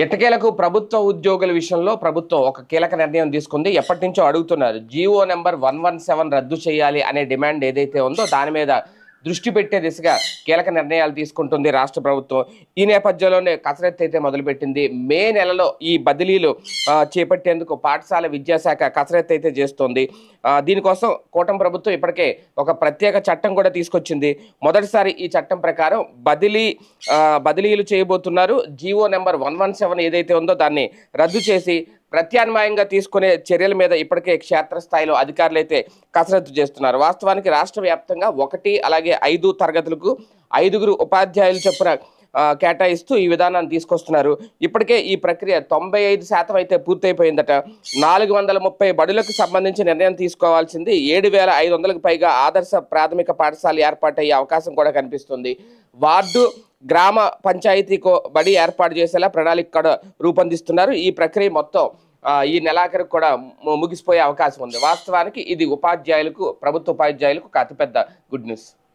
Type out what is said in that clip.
ఇటకేలకు ప్రభుత్వ ఉద్యోగుల విషయంలో ప్రభుత్వం ఒక కీలక నిర్ణయం తీసుకుంది. ఎప్పటి నుంచో అడుగుతున్నారు GO number one one seven రద్దు చేయాలి అనే డిమాండ్ ఏదైతే ఉందో దాని మీద దృష్టి పెట్టే దిశగా కీలక నిర్ణయాలు తీసుకుంటుంది రాష్ట్ర ప్రభుత్వం. ఈ నేపథ్యంలోనే కసరత్తు అయితే మొదలుపెట్టింది. మే నెలలో ఈ బదిలీలు చేపట్టేందుకు పాఠశాల విద్యాశాఖ కసరత్తు అయితే చేస్తోంది. దీనికోసం కూటమి ప్రభుత్వం ఇప్పటికే ఒక ప్రత్యేక చట్టం కూడా తీసుకొచ్చింది. మొదటిసారి ఈ చట్టం ప్రకారం బదిలీ బదిలీలు చేయబోతున్నారు. GO number one one seven ఏదైతే ఉందో దాన్ని రద్దు చేసి ప్రత్యామ్నాయంగా తీసుకునే చర్యల మీద ఇప్పటికే క్షేత్రస్థాయిలో అధికారులు అయితే కసరత్తు చేస్తున్నారు. వాస్తవానికి రాష్ట్ర వ్యాప్తంగా ఒకటి అలాగే ఐదు తరగతులకు ఐదుగురు ఉపాధ్యాయులు చొప్పున కేటాయిస్తూ ఈ విధానాన్ని తీసుకొస్తున్నారు. ఇప్పటికే ఈ ప్రక్రియ తొంభై ఐదు శాతం అయితే పూర్తయిపోయిందట. నాలుగు వందల ముప్పై బడులకు సంబంధించి నిర్ణయం తీసుకోవాల్సింది ఏడు వేల ఐదు వందలకు పైగా ఆదర్శ ప్రాథమిక పాఠశాల ఏర్పాటయ్యే అవకాశం కూడా కనిపిస్తుంది. వార్డు గ్రామ పంచాయతీకో బడి ఏర్పాటు చేసేలా ప్రణాళిక కూడా రూపొందిస్తున్నారు. ఈ ప్రక్రియ మొత్తం ఈ నెలాఖరికి కూడా ము- ముగిసిపోయే అవకాశం ఉంది. వాస్తవానికి ఇది ఉపాధ్యాయులకు ప్రభుత్వ ఉపాధ్యాయులకు అతిపెద్ద గుడ్ న్యూస్.